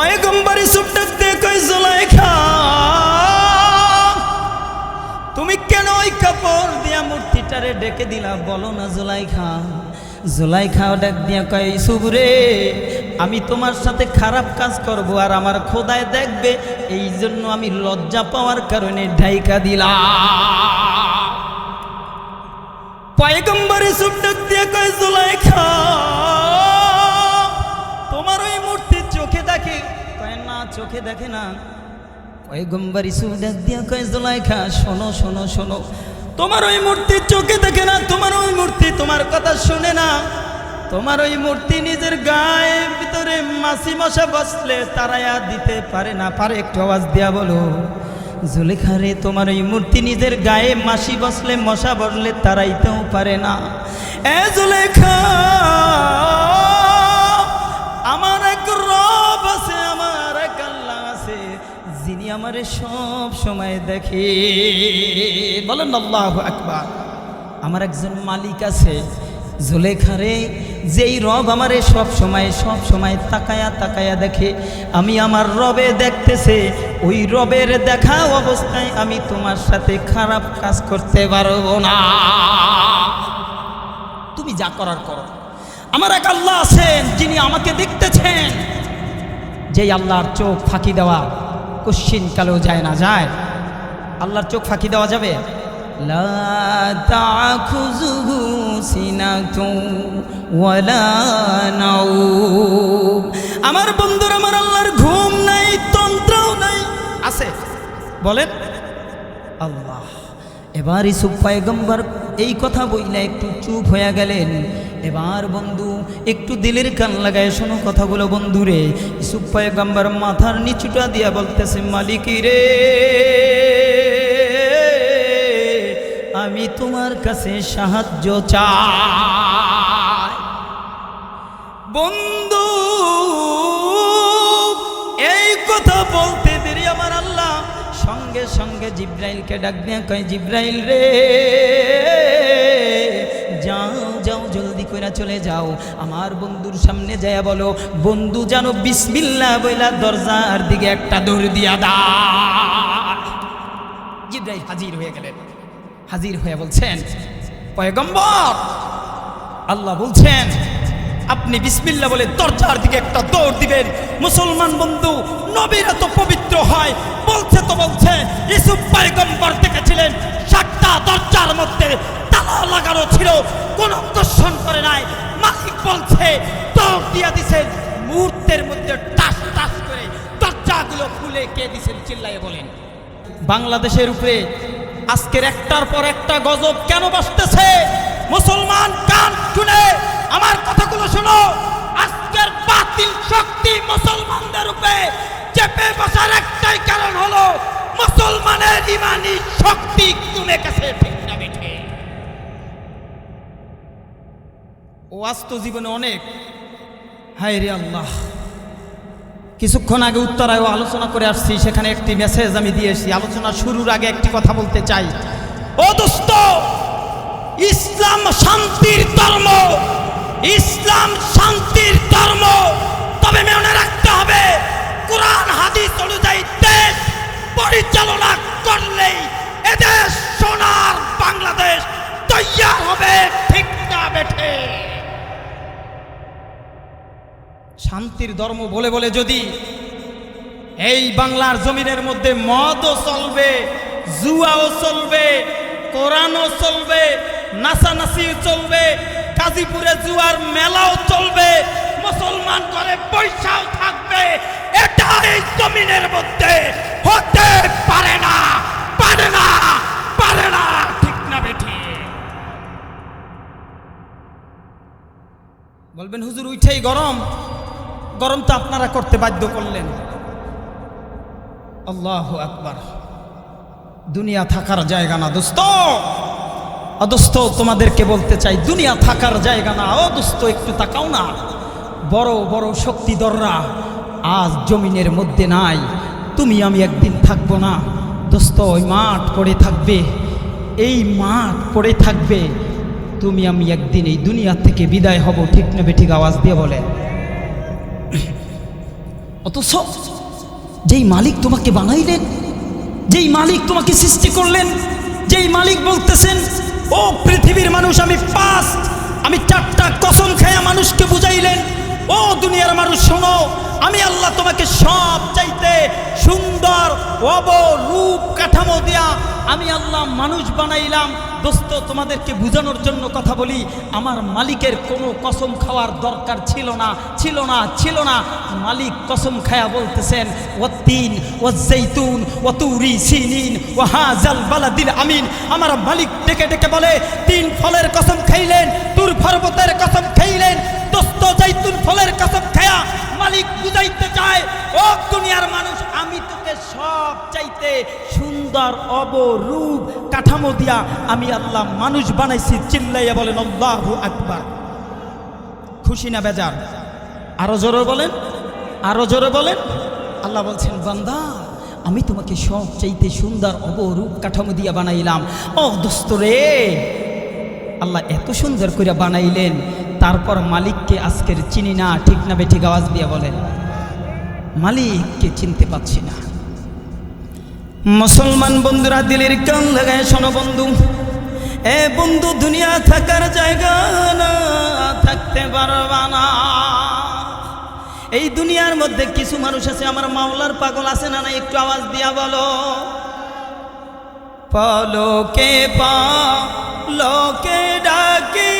পয়গম্বরী সুপটাতে কই জুলাইখা? তুমি কেন ওই কাপড় দিয়া মূর্তিটারে ডেকে দিলা? বলো না জুলাইখা। জুলাইখা ডাক দিয়া কয়, ইসুব রে, আমি তোমার সাথে খারাপ কাজ করব আর আমার খোদায় দেখবে, এই জন্য আমি লজ্জা পাওয়ার কারণে ঢাইকা দিলাম পয়গম্বর ডাক দিয়া কয়, জুলাইখা চোখে দেখে না। পয়গম্বর ইসুব ডাক দিয়া কয়, জুলাইখা, শোনো শোনো শোনো। তোমার ওই মূর্তি চোখে দেখে না, তোমার ওই মূর্তি তোমার কথা শুনে না। তোমার ওই মূর্তি নিজের গায়ের ভিতরে মাসি মশা বসলে তারায়া দিতে পারে না। পারে, একটু আওয়াজ দেয়া বলো। জুলেখা রে, তোমার ওই মূর্তি নিজের গায়ে মাসি বসলে মশা বসলে তারাইতেও পারে না। এ জুলেখা আমারে সব সময় দেখে। বলেন আল্লাহ আকবার। আমার একজন মালিক আছে জুলেখারে, যেই রব আমারে সব সময় সব সময় তাকায়া তাকায়া দেখে, আমি আমার রবে দেখতেছে, ওই রবের দেখা অবস্থায় আমি তোমার সাথে খারাপ কাজ করতে পারব না। তুমি যা করার করো। আমার এক আল্লাহ আছেন, যিনি আমাকে দেখতেছেন। যেই আল্লাহর চোখ ফাঁকি দেওয়া কুশ্চিন কালেও যায় না, যায়। আল্লাহর চোখ ফাঁকি দেওয়া যাবে? আমার বন্ধুর, আমার আল্লাহর ঘুম নাই, তন্ত্রও নাই। আছে। বলেন, আল্লাহ এবার ইসুফ পয়গম্বর এই কথা বইলে একটু চুপ হয়ে গেলেন। এবার বন্ধু, একটু দিলের কান লাগায় শোনো কথাগুলো বন্ধু রে ইসুফ পয়গম্বর মাথার নিচুটা দিয়া বলতেছে, মালিকি রে, আমি তোমার কাছে সাহায্য চাই। বন্ধু, এই কথা বলতে সঙ্গে সঙ্গে জিব্রাইলকে ডাক দিয়ে কয়, জিব্রাইল রে, যাও যাও, জলদি করে চলে যাও। আমার বন্ধুর সামনে যায় বলো, বন্ধু, জানো বিসমিল্লা বইলা দরজার দিকে একটা দৌড় দিয়া দা। জিব্রাইল হাজির হয়ে গেলেন। হাজির হয়ে বলছেন, পয়গম্বর, আল্লাহ বলছেন আপনি বিসমিল্লা বলে দরজার দিকে একটা দৌড় দিবেন। মুসলমান বন্ধু, নবীর এত পবিত্র হয়, বলছে তো বলছে, ইসুফ পয়গম্বর দেখেছিলেন, সাতটা দরজার মধ্যে তালা লাগানো ছিল, কোন দর্শন করে নাই। মালিক বলছে, দৌড় দিয়া দিছেন, মুহূর্তের মধ্যে টাস টাস করে দরজাগুলো খুলে কে দিছেন চিল্লাইয়ে বলেন। বাংলাদেশের উপরে আজকের একটার পর একটা গজব কেন বাসতেছে মুসলমান কান শুনে আমার কথাগুলো শোনো শোনো, আজকের বাতিল শক্তি মুসলমানদের উপরে চেপে বসার একটাই কারণ হলো, মুসলমানের ইমানি শক্তি কমে গেছে জীবনে অনেক। হায় রে আল্লাহ। কিছুক্ষণ আগে উত্তরায় আলোচনা করে আসছি, সেখানে একটি মেসেজ আমি দিয়ে এসেছি আলোচনা শুরুর আগে একটি কথা বলতে চাই। ও দোস্ত, ইসলাম শান্তির ধর্ম ইসলাম শান্তির ধর্ম। তবে মনে রাখতে হবে, কোরআন, হাদিস অনুযায়ী দেশ পরিচালনা করলেই এদেশ সোনার বাংলাদেশ তৈয়ার হবে, ঠিক না বেঠে? শান্তির ধর্ম বলে বলে যদি এই বাংলার জমিনের মধ্যে মদও চলবে, জুয়াও চলবে, কোরআনও চলবে নাচানাচি চলবে গাজীপুরে জুয়ার মেলাও চলবে, মুসলমান করে পয়সাও থাকবে এটা এই জমিনের মধ্যে। হতে পারে না পারে না পারে না, ঠিক না বেঠি। বলবেন, হুজুর উঠেই গরম। গরম তো আপনারা করতে বাধ্য করলেন। আল্লাহ আকবার। দুনিয়া থাকার জায়গা না, দোস্ত। অদোস্ত তোমাদেরকে বলতে চাই, দুনিয়া থাকার জায়গা না। ও দোস্ত একটু তাকাও না। বড় বড় শক্তিধররা আজ জমিনের মধ্যে নাই। তুমি, আমি একদিন থাকব না। দোস্ত, ওই মাঠ পড়ে থাকবে। এই মাঠ পড়ে থাকবে। তুমি, আমি একদিন এই দুনিয়া থেকে বিদায় হব। ঠিক নেবে ঠিক আওয়াজ দিয়ে বলে অথচ যেই মালিক তোমাকে বানাইলেন, যেই মালিক তোমাকে সৃষ্টি করলেন, যেই মালিক বলতেছেন ও পৃথিবীর মানুষ, আমি পাঁচ, আমি চারটা কসম খেয়া মানুষকে বুঝাইলেন। ও দুনিয়ার মানুষ, শোনো, আমি আল্লাহ তোমাকে সব সুন্দর অবরূপ কাঠামো দিয়া আমি আল্লাহ মানুষ বানাইলাম। দোস্ত, তোমাদেরকে বোঝানোর জন্য কথা বলি, আমার মালিকের কোনো কসম খাওয়ার দরকার ছিল না ছিল না ছিল না। মালিক কসম খায়া বলতেছেন ও তিন ও জৈতুন ও তুরি সিনিন ও হাজাল বালাদিল আমিন। আমার মালিক ডেকে ডেকে বলে, তিন ফলের কসম খাইলেন, তুর পর্বতের কসম খাইলেন, দোস্ত, জৈতুন ফলের কসম খায়া মালিক বুঝাইতে চায়। ও দুনিয়ার মানুষ সব চাইতে সুন্দর অবরূপ কাঠামো দিয়া আমি আল্লাহ মানুষ বানাইছি, চিল্লাইয়া বলেন, আল্লাহু আকবার। খুশি না বেজার? আরও জোরে বলেন, আরও জোরে বলেন। আল্লাহ বলছেন, বান্দা, আমি তোমাকে সব চাইতে সুন্দর অবরূপ কাঠামো দিয়া বানাইলাম। ও দোস্ত রে, আল্লাহ এত সুন্দর করে বানাইলেন, তারপর মালিককে আজকের চিনি না, ঠিক না বেঠিক আওয়াজ দিয়ে বলেন, মালিককে চিনতে পাচ্ছি না। মুসলমান বন্ধুরা, দিলের কান লাগায় শোনো বন্ধু। এ বন্ধু, দুনিয়া থাকার জায়গা না, থাকতে পারবা না। এই দুনিয়ার মধ্যে কিছু মানুষ আছে, আমার মাওলার পাগল আছে না না একটু আওয়াজ দিয়া বলো। পলকে পা, লোকে ডাকি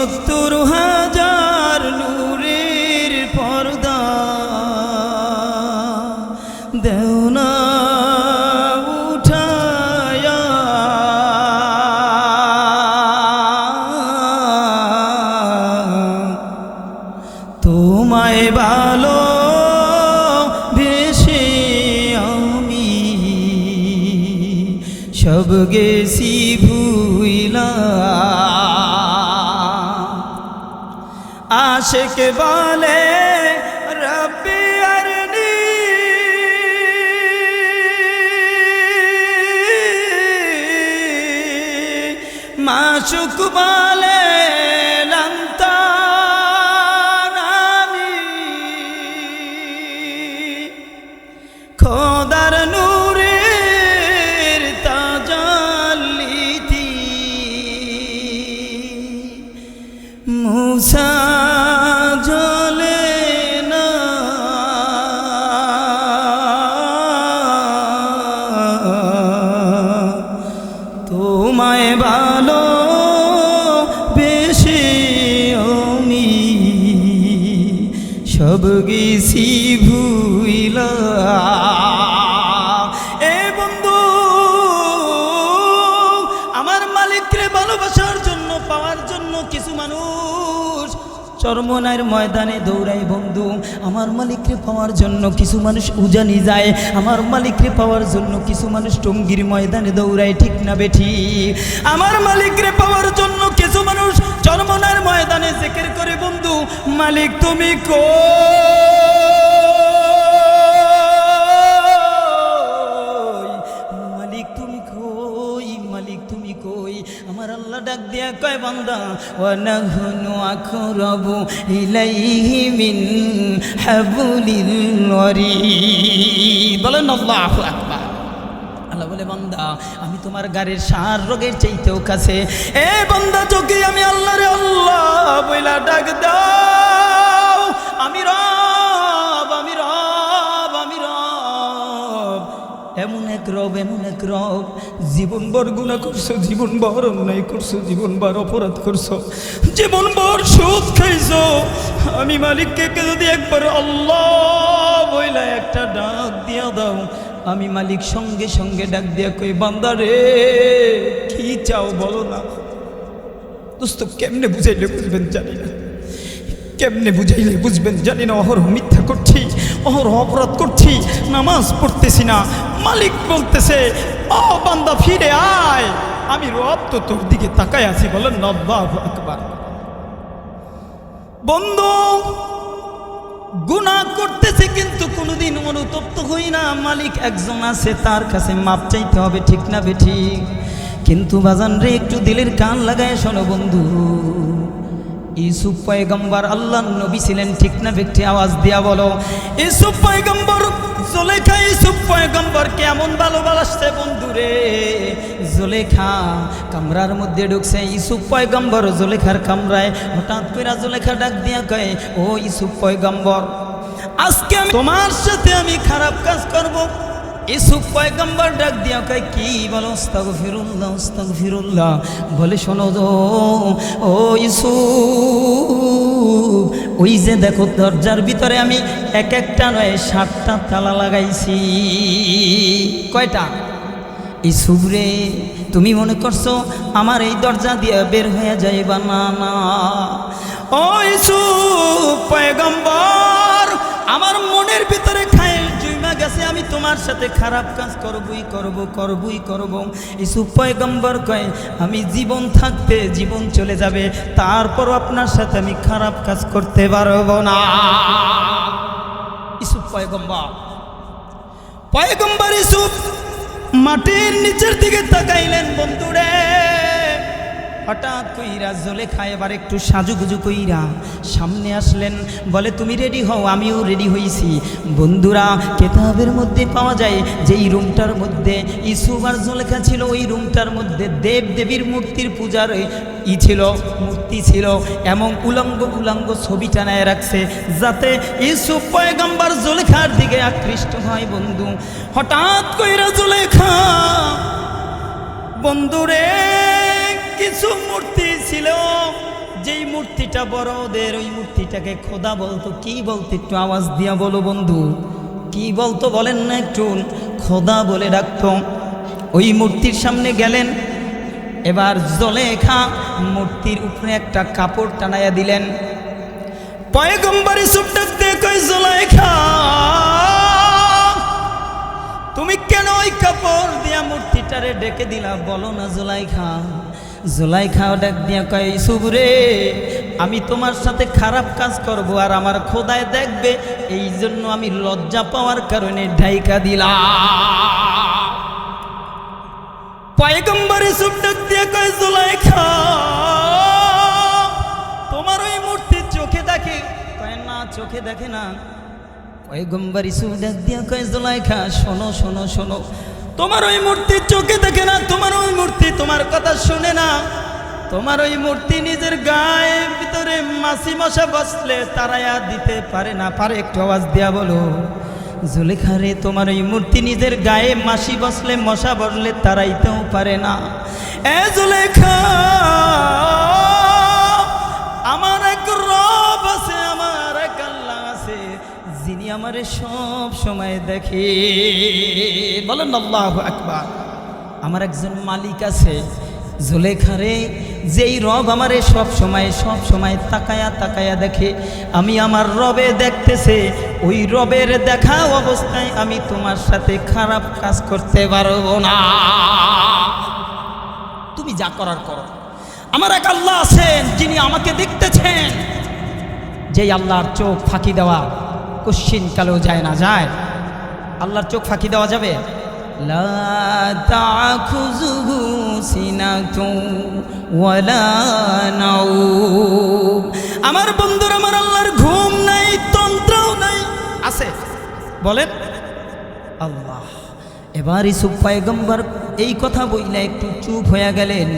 সত্তর হাজার নূরের পর্দা। দেও খোদার নূরের চরমনার ময়দানে দৌড়াই বন্ধু, আমার মালিককে পাওয়ার জন্য কিছু মানুষ উজানি যায়। আমার মালিককে পাওয়ার জন্য কিছু মানুষ টঙ্গির ময়দানে দৌড়ায়, ঠিক না বেঠি? আমার মালিকরে পাওয়ার জন্য কিছু মানুষ চরমনার ময়দানে জেকের করে, বন্ধু, মালিক তুমি কো কয় বান্দা, ওয়া নাহনু আকরাবু ইলাইহি মিন হাবুলিল ওয়ারিদ। বলেন, আল্লাহু আকবার। আল্লাহ বলে, বান্দা, আমি তোমার গাড়ির সার রোগের চাইতেও কাছে। এ বান্দা চোখে আমি আল্লাহ রে আল্লাহ বইলা ডাক দাও। এমন এক রব, এমন এক রব। জীবন ভর গুণা করছ, জীবন ভর অন্যায় করছ, জীবন ভর অপরাধ করছ। জীবন ভর সুদ খাইছো। আমি মালিককে যদি একবার আল্লাহ বইলা একটা ডাক দিয়া দাও, আমি মালিক সঙ্গে সঙ্গে ডাক দিয়া কই বান্দা রে, কি চাও বলো না? দোস্ত, কেমনে বুঝাইলে বুঝবেন জানি না। কেমনে বুঝাইলে বুঝবেন? জানি না, অহরহ মিথ্যা করছি, অহরহ অপরাধ করছি, নামাজ পড়তেছি না। মালিক বলতেছে, ও বান্দা, ফিরে আয়। আমি রব তো তোর দিকে তাকায় আছি, বলেন নব্বাহ আকবার। বন্ধু গুণা করতেছে কিন্তু কোনোদিন অনুতপ্ত হই না। মালিক একজন আছে, তার কাছে মাপ চাইতে হবে, ঠিক না বেঠিক কিন্তু বাজান রে, একটু দিলের কান লাগায় শোনো বন্ধু। ইসুফ পয়গম্বর আল্লাহ নবী ছিলেন, ঠিক না ব্যক্তি? আওয়াজ দিয়া বলো ইসুফ পয়গম্বর, জোলেখা ইসুফ পয়গম্বর কেমন ভালোবাসছে বন্ধু রে জোলেখা কামরার মধ্যে ঢুকছে। ইসুফ পয়গম্বর জোলেখার কামরায় হঠাৎ করে জোলেখা ডাক দিয়া কয়, ও ইসুফ পয়গম্বর, আজকে তোমার সাথে আমি খারাপ কাজ করব। ইসুফ পয়গম্বর ডাক দিয়া কয়, কি বলো? ফিরুল্লাহ ওস্তাগ ফিরুল্লাহ বলে, শোনো তো ও ইসু, ওই যে দেখো, দরজার ভিতরে আমি এক একটা নয়, সাতটা তালা লাগাইছি। কয়টা? ইসুফ রে, তুমি মনে করছ আমার এই দরজা দিয়ে বের হয়ে যাইবা? না না। ও ইসুফ পয়গম্বর, আমার মনের ভিতরে জুইমা গেছে, আমি তোমার সাথে খারাপ কাজ করবই করব করবই করব। ইসুফ পয়গম্বর কয়, আমি জীবন থাকতে জীবন চলে যাবে, তারপর আপনার সাথে আমি খারাপ কাজ করতে পারব না। ইসুফ পয়গম্বর পয়গম্বর ইসুফ মাটির নিচের দিকে তাকাইলেন বন্ধুরে। হঠাৎ কইরা জলে খায়, এবার একটু সাজুগুজু কইরা সামনে আসলেন। বলে, তুমি রেডি হও, আমিও রেডি হইছি। বন্ধুরা, কেতাবের মধ্যে পাওয়া যায় যে এই রুমটার মধ্যে ইসুফ আর জলেখা ছিল, ওই রুমটার মধ্যে দেব দেবীর মূর্তির পূজার ই ছিল, মূর্তি ছিল। এমন উলঙ্গ উলঙ্গ ছবি টানায় রাখছে, যাতে ইসুফ পয়গম্বর জলেখার দিকে আকৃষ্ট হয়, বন্ধু। হঠাৎ কইরা জলেখা, বন্ধুরে কিছু মূর্তি ছিল। যেই মূর্তিটা বড়দের, ওই মূর্তিটাকে খোদা বলতো। কি বলতো? একটু আওয়াজ দিয়া বলো বন্ধু। কি বলতো বলেন না একটু। খোদা বলে ডাকতো। ওই মূর্তির সামনে গেলেন। এবার জলেখা মূর্তির উপরে একটা কাপড় টানাইয়া দিলেন। পয়গম্বরী সুপটাক দিয়ে কই জলেখা, তুমি কেন ওই কাপড় দিয়া মূর্তিটারে ডেকে দিলা? বলো না জোলাইখা জোলাইখা ডাক দিয়া কয় ইসুব রে, আমি তোমার সাথে খারাপ কাজ করব আর আমার খোদায় দেখবে, এই জন্য আমি লজ্জা পাওয়ার কারণে ঢাইকা দিলা পয়গম্বর ইসুব ডাক দিয়া কয়, জোলাইখা, তোমার ওই মূর্তি চোখে দেখে? কয়, না, চোখে দেখে না। পয়গম্বর ইসু ডাক দিয়া কয়, জোলাইখা, শোনো শোনো শোনো তোমার ওই মূর্তি চোখে দেখে না, তোমার ওই মূর্তি তোমার কথা শুনে না। তোমার ওই মূর্তি নিজের গায়ের ভিতরে মাসি মশা বসলে তারাইয়া দিতে পারে না। পারে একটু আওয়াজ দেয়া বলো। জুলেখা রে, তোমার ওই মূর্তি নিজের গায়ে মাসি বসলে মশা বসলে তারাইতেও পারে না। এ জুলেখা! আমারে সব সময় দেখে। বলেন আল্লাহ আকবার। আমার একজন মালিক আছে জুলেখারে, যেই রব আমারে সব সময় সব সময় তাকায়া তাকায়া দেখে, আমি আমার রবে দেখতেছে, ওই রবের দেখা অবস্থায় আমি তোমার সাথে খারাপ কাজ করতে পারব না। তুমি যা করার করো। আমার এক আল্লাহ আছেন, যিনি আমাকে দেখতেছেন। যেই আল্লাহর চোখ ফাঁকি দেওয়া কশ্চিন কালেও যায় না, যায়। আল্লাহর চোখ ফাঁকি দেওয়া যাবে? আমার বন্ধুর, আমার আল্লাহর ঘুম নাই, তন্ত্রও নাই। আছে। বলেন, আল্লাহ। এবার ইসুফ পয়গম্বর এই কথা বইলে একটু চুপ হয়ে গেলেন।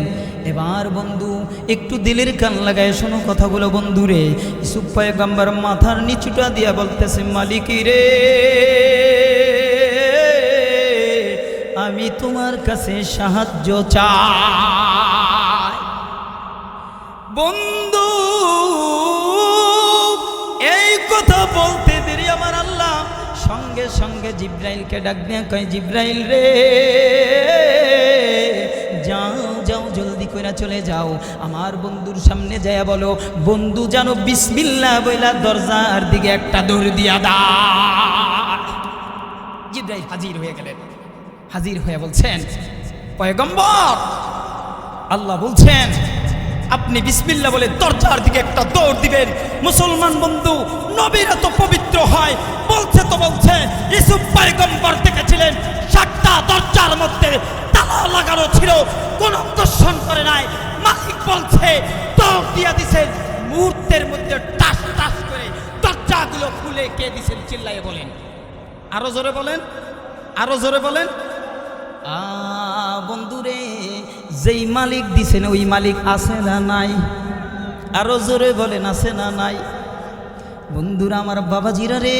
এবার বন্ধু, একটু দিলের কান লাগায় শোনো কথাগুলো বন্ধু রে ইসুফ পয়গম্বর মাথার নিচুটা দিয়া বলতেছে, মালিক রে, আমি তোমার কাছে সাহায্য চাই। বন্ধু, এই কথা বলতে সঙ্গে জিব্রাইলকে ডাক কয়, জিব্রাইল রে, যাও যাও, জলদি করে চলে যাও। আমার বন্ধুর সামনে যায় বলো, বন্ধু যেন বিসমিল্লা বইলা দরজার দিকে একটা দৌড় দিয়া দা। জিব্রাইল হাজির হয়ে গেলেন। হাজির হয়ে বলছেন, পয়গম্বর, আল্লাহ বলছেন আপনি বিসমিল্লা বলে দরজার দিকে একটা দৌড় দিবেন। মুসলমান বন্ধু, নবীর এত পবিত্র হয়, বলছে তো বলছে, ইসুফ পয়গম্বর দেখেছিলেন, সাতটা দরজার মধ্যে তালা লাগানো ছিল, কোন দর্শন করে নাই। মালিক বলছে দৌড় দিয়া দিছেন, মুহূর্তের মধ্যে টাস টাস করে দরজাগুলো খুলে কে দিছেন, চিল্লাইয়ে বলেন। আরও জোরে বলেন, আরও জোরে বলেন। বন্ধুরে, যেই মালিক দিছেন, ওই মালিক আছে না নাই? আরও জোরে বলেন, আছে না নাই? বন্ধুরা, আমার বাবাজিরা রে,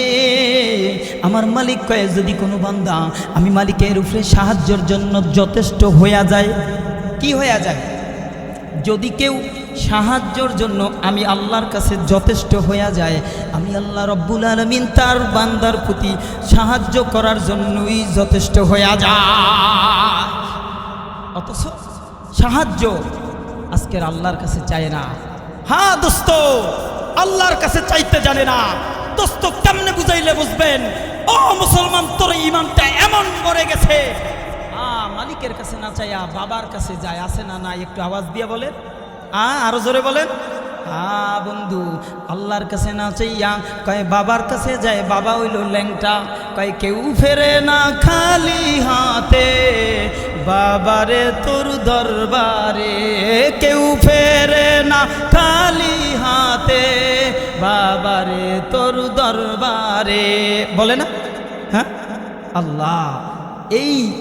আমার মালিক কয়ে যদি কোনো বান্দা আমি মালিকের উপরে সাহায্যের জন্য যথেষ্ট হইয়া যায়, কি হইয়া যায়? যদি কেউ সাহায্যর জন্য আমি আল্লাহর কাছে যথেষ্ট হইয়া যায়। আমি আল্লাহ রব্বুল আলমিন তার বান্দার প্রতি সাহায্য করার জন্যই যথেষ্ট হইয়া যায়। অথচ সাহায্য আজকের আল্লাহর কাছে চায় না। হ্যাঁ দোস্ত, আল্লাহর কাছে চাইতে জানে না। দোস্ত, কেমনে বুঝাইলে বুঝবেন? ও মুসলমান, তোর ইমানটা এমন করে গেছে। মালিকের কাছে না চাইয়া বাবার কাছে যায় আসে না না একটু আওয়াজ দিয়ে বলেন। আ আরও জোরে বলেন। আ বন্ধু, আল্লাহর কাছে না চাইয়া কয় বাবার কাছে যায়, বাবা হইল ল্যাংটা। কয় কেউ ফেরে না খালি হাতে, বাবারে তোর দরবারে। কেউ ফেরে না খালি হাতে, বাবারে তোর দরবারে। বলে না? হ্যাঁ? আল্লাহ, এই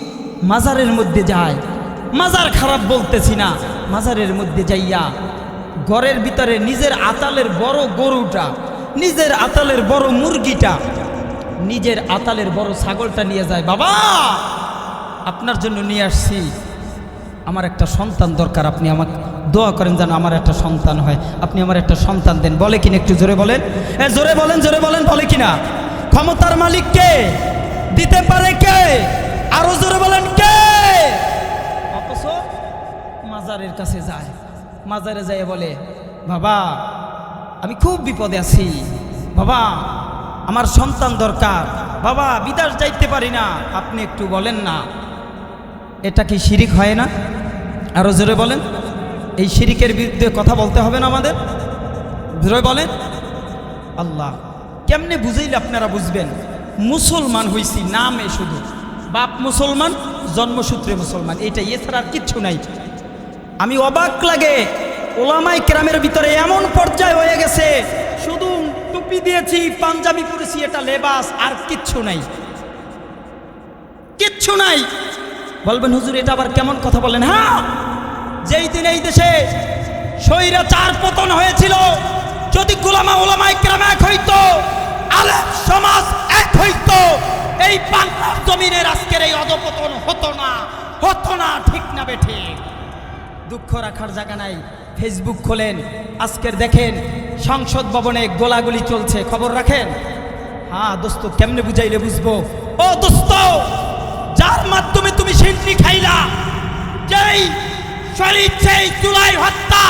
মাজারের মধ্যে যায়। মাজার খারাপ বলতেছি না। মাজারের মধ্যে যাইয়া ঘরের ভিতরে নিজের আতালের বড় গরুটা, নিজের আতালের বড় মুরগিটা, নিজের আতালের বড় ছাগলটা নিয়ে যায়। বাবা, আপনার জন্য নিয়ে আসছি। আমার একটা সন্তান দরকার, আপনি আমাকে দোয়া করেন যেন আমার একটা সন্তান হয়। আপনি আমার একটা সন্তান দেন। বলে কিনা একটু জোরে বলেন? এ, জোরে বলেন জোরে বলেন, বলে কিনা? ক্ষমতার মালিক কে দিতে পারে কে? আরও জোরে বলেন কে অথচ মাজারের কাছে যায়। মাজারে যায় বলে, বাবা, আমি খুব বিপদে আছি। বাবা, আমার সন্তান দরকার। বাবা, বিদেশ যাইতে পারি না। আপনি একটু বলেন না। এটা কি শিরিক হয় না? আরও জোরে বলেন, এই শিরিকের বিরুদ্ধে কথা বলতে হবে না আমাদের? জোরে বলেন, আল্লাহ, কেমনে বুঝাইলে আপনারা বুঝবেন? মুসলমান হইছি নামে শুধু। বাপ মুসলমান, জন্মসূত্রে মুসলমান। এটা এছাড়া আর কিচ্ছু নাই। আমি অবাক লাগে। ওলামাই ক্রামের ভিতরে এমন পর্যায় হয়ে গেছে, শুধু টুপি দিয়েছি, পাঞ্জাবি পরেছি, এটা লেবাস, আর কিচ্ছু নাই। কিচ্ছু নাই। বলবেন, হুজুর, এটা আবার কেমন কথা বলেন? হ্যাঁ যেই দিন এই দেশে স্বৈরা চার পতন হয়েছিল, যদি গোলামা ওলামাই ইকরাম এক হইতো, আলেম সমাজ এক হইতো, এই বাংলার জমিনের আজকের এই অধপতন হতো না হতো না, ঠিক না বেঠে দুঃখ রাখার জায়গা নাই। ফেসবুক খোলেন, আজকের দেখেন, সংসদ ভবনে গোলাগুলি চলছে, খবর রাখেন? হ্যাঁ দোস্ত, কেমনে বুঝাইলে বুঝব? ও দোস্ত, যার মাধ্যমে তুমি সিন্নি খাইলা, যেই শরীর সেই জুলাই হত্যা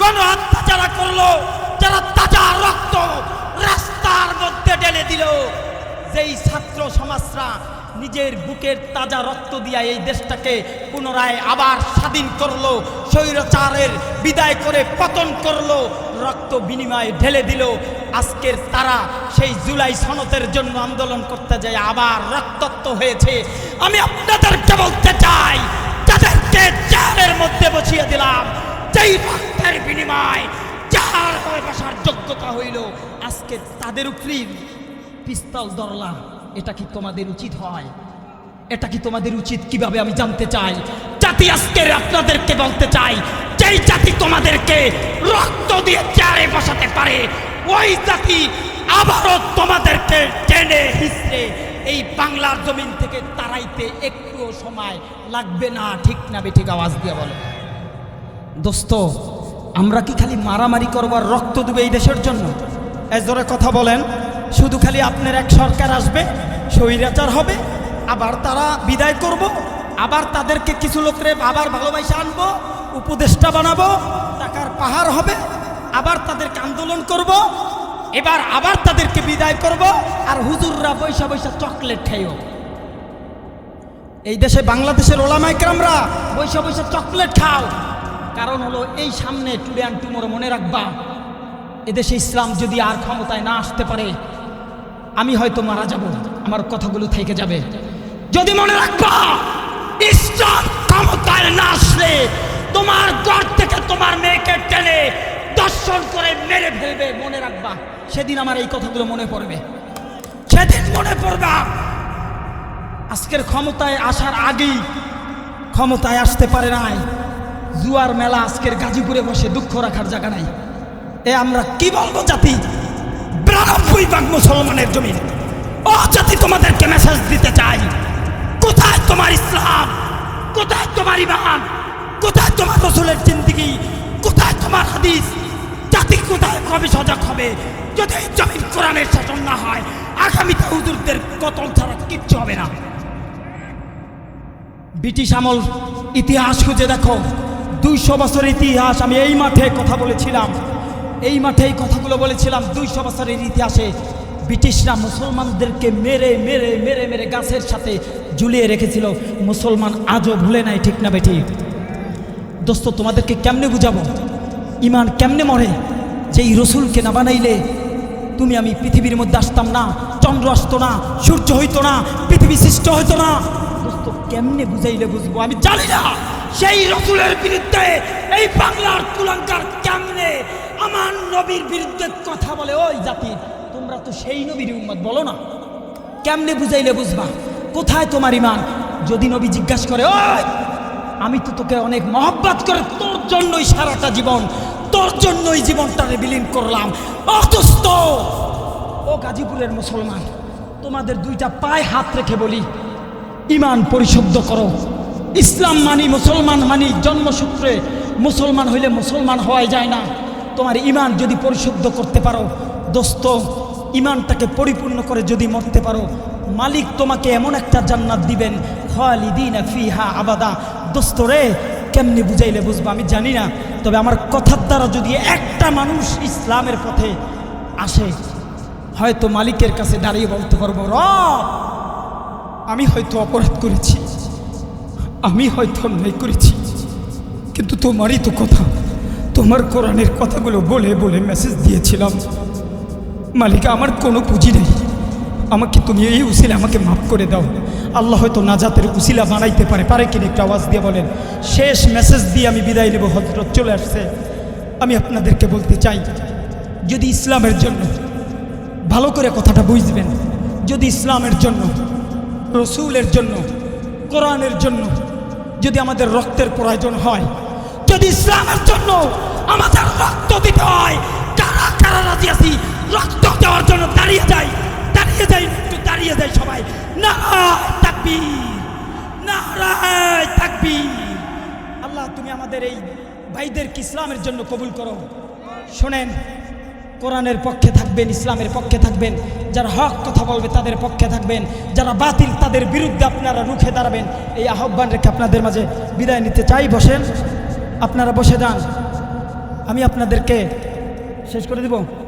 গণহত্যা যারা করল, যারা তাজা রক্ত রাস্তার মধ্যে ঢেলে দিল, যেই ছাত্র সমাজরা নিজের বুকের তাজা রক্ত দিয়া এই দেশটাকে পুনরায় আবার স্বাধীন করল, স্বৈরাচারের বিদায় করে পতন করল, রক্ত বিনিময়ে ঢেলে দিল। আজকের তারা সেই জুলাই সনতের জন্য আন্দোলন করতে যায়, আবার রক্তত্ব হয়েছে। আমি আপনাদেরকে বলতে চাই, তাদেরকে চারের মধ্যে বসিয়ে দিলাম। যেই রক্তের বিনিময় যার হয়ে বসার যোগ্যতা হইল, আজকে তাদের উপরেই পিস্তল ধরলাম। এটা কি তোমাদের উচিত হয়? এটা কি তোমাদের উচিত? কীভাবে আমি জানতে চাই? জাতি আজকের আপনাদেরকে বলতে চাই, যেই জাতি তোমাদেরকে রক্ত দিয়ে চেয়ারে বসাতে পারে, ওই জাতি আবারও তোমাদেরকে টেনে হিসড়ে এই বাংলার জমিন থেকে তারাইতে একটুও সময় লাগবে না। ঠিক না বেঠিক আওয়াজ দিয়ে বলো। দোস্ত, আমরা কি খালি মারামারি করবার রক্ত দেবে এই দেশের জন্য? এ জোরে কথা বলেন। শুধু খালি আপনার এক সরকার আসবে, স্বৈরাচার হবে, আবার তারা বিদায় করব, আবার তাদেরকে কিছু লোকরে আবার ভালোবাসা আনব, উপদেষ্টা বানাবো, টাকার পাহাড় হবে, আবার তাদেরকে আন্দোলন করব, এবার আবার তাদেরকে বিদায় করব, আর হুজুররা বৈশা বৈশা চকলেট খাইও এই দেশে বাংলাদেশের ওলামাইকরামরা বৈশা বৈশা চকলেট খাও। কারণ হলো এই সামনে টুডে অ্যান্ড টুমোর মনে রাখবা, এদেশে ইসলাম যদি আর ক্ষমতায় না আসতে পারে আমি হয়তো মারা যাব, আমার কথাগুলো থেকে যাবে। যদি মনে রাখবা ইসলাম ক্ষমতায় না আসলে তোমার ঘর থেকে তোমার মেয়েকে টেনে দর্শন করে মেরে ফেলবে, মনে রাখবা। সেদিন আমার এই কথাগুলো মনে পড়বে। সেদিন মনে পড়বা, আজকের ক্ষমতায় আসার আগেই ক্ষমতায় আসতে পারে নাই। জুয়ার মেলা আজকের গাজীপুরে বসে দুঃখ রাখার জায়গা নাই। এ আমরা কি বলব জাতি? বিরানব্বই ভাগ মুসলমানের জমিন। ও জাতি তোমাদেরকে মেসেজ দিতে চাই, কোথায় তোমার ইসলাম? কোথায় তোমার ইমান? কোথায় তোমার রসুলের জিন্দিগি? কোথায় তোমার হাদিস? জাতি কোথায় কবে সজাগ হবে? যদি জমিন কোরআনের শাসন না হয়, আগামীতে হুজুরদের কতল ছাড়া কিচ্ছু হবে না। ব্রিটিশ আমল ইতিহাস খুঁজে দেখো। দুইশো বছরের ইতিহাস, আমি এই মাঠে কথা বলেছিলাম। এই মাঠে এই কথাগুলো বলেছিলাম দুইশো বছরের ইতিহাসে। ব্রিটিশরা মুসলমানদেরকে মেরে মেরে মেরে মেরে গাছের সাথে ঝুলিয়ে রেখেছিল। মুসলমান আজও ভুলে নাই, ঠিক না বেটি? দোস্ত, তোমাদেরকে কেমনে বুঝাবো? ইমান কেমনে মরে? যে এই রসুলকে না বানাইলে তুমি আমি পৃথিবীর মধ্যে আসতাম না, চন্দ্র আসতো না, সূর্য হইতো না, পৃথিবী সৃষ্ট হইতো না। দোস্ত, কেমনে বুঝাইলে বুঝব? আমি জানি না! সেই রসুলের বিরুদ্ধে এই বাংলার কুলাঙ্কার কেমনে আমার নবীর বিরুদ্ধে কথা বলে? ওই জাতির তোমরা তো সেই নবীর উম্মত বলো না। কেমনে বুঝাইলে বুঝবা? কোথায় তোমার ইমান যদি নবী জিজ্ঞাসা করে, ওই, আমি তো তোকে অনেক মহব্বত করে, তোর জন্যই সারাটা জীবন, তোর জন্যই জীবনটারে বিলীন করলাম। অসুস্থ ও গাজীপুরের মুসলমান, তোমাদের দুইটা পায়ে হাত রেখে বলি ইমান পরিশুদ্ধ করো। ইসলাম মানি, মুসলমান মানি, জন্মসূত্রে মুসলমান হইলে মুসলমান হওয়াই যায় না। তোমার ইমান যদি পরিশুদ্ধ করতে পারো, দোস্ত, ইমানটাকে পরিপূর্ণ করে যদি মরতে পারো, মালিক তোমাকে এমন একটা জান্নাত দিবেন, খালিদিন ফিহা আবাদা। দোস্ত রে, কেমনি বুঝাইলে বুঝব, আমি জানি না। তবে আমার কথার দ্বারা যদি একটা মানুষ ইসলামের পথে আসে, হয়তো মালিকের কাছে দাঁড়িয়ে বলতে পারব, রব, আমি হয়তো অপরাধ করেছি। আমি হয়তো অন্যায় করেছি। কিন্তু তোমারই তো কথা। তোমার কোরআনের কথাগুলো বলে বলে মেসেজ দিয়েছিলাম। মালিক, আমার কোনো পুঁজি নেই। আমাকে তুমি এই উসিলা আমাকে মাফ করে দাও। আল্লাহ হয়তো নাজাতের উসিলা বানাইতে পারে। পারে কিনা একটা আওয়াজ দিয়ে বলেন। শেষ মেসেজ দিয়ে আমি বিদায় নেব হজরত চলে আসছে। আমি আপনাদেরকে বলতে চাই, যদি ইসলামের জন্য ভালো করে কথাটা বুঝবেন, যদি ইসলামের জন্য, রসুলের জন্য, কোরআনের জন্য যদি আমাদের রক্তের প্রয়োজন হয়, যদি ইসলামের জন্য আমাদের রক্ত দিতে হয়, কারা কারা রাজি আছি? রক্ত দেওয়ার জন্য দাঁড়িয়ে যাই দাঁড়িয়ে যাই, একটু দাঁড়িয়ে যাই সবাই। না থাকবি নারায় থাকবি আল্লাহ, তুমি আমাদের এই ভাইদেরকে ইসলামের জন্য কবুল করো। শোনেন কোরআনের পক্ষে থাকবেন, ইসলামের পক্ষে থাকবেন, যারা হক কথা বলবে তাদের পক্ষে থাকবেন, যারা বাতিল তাদের বিরুদ্ধে আপনারা রুখে দাঁড়াবেন। এই আহ্বান রেখে আপনাদের মাঝে বিদায় নিতে চাই। বসেন, আপনারা বসে যান। আমি আপনাদেরকে শেষ করে দিব।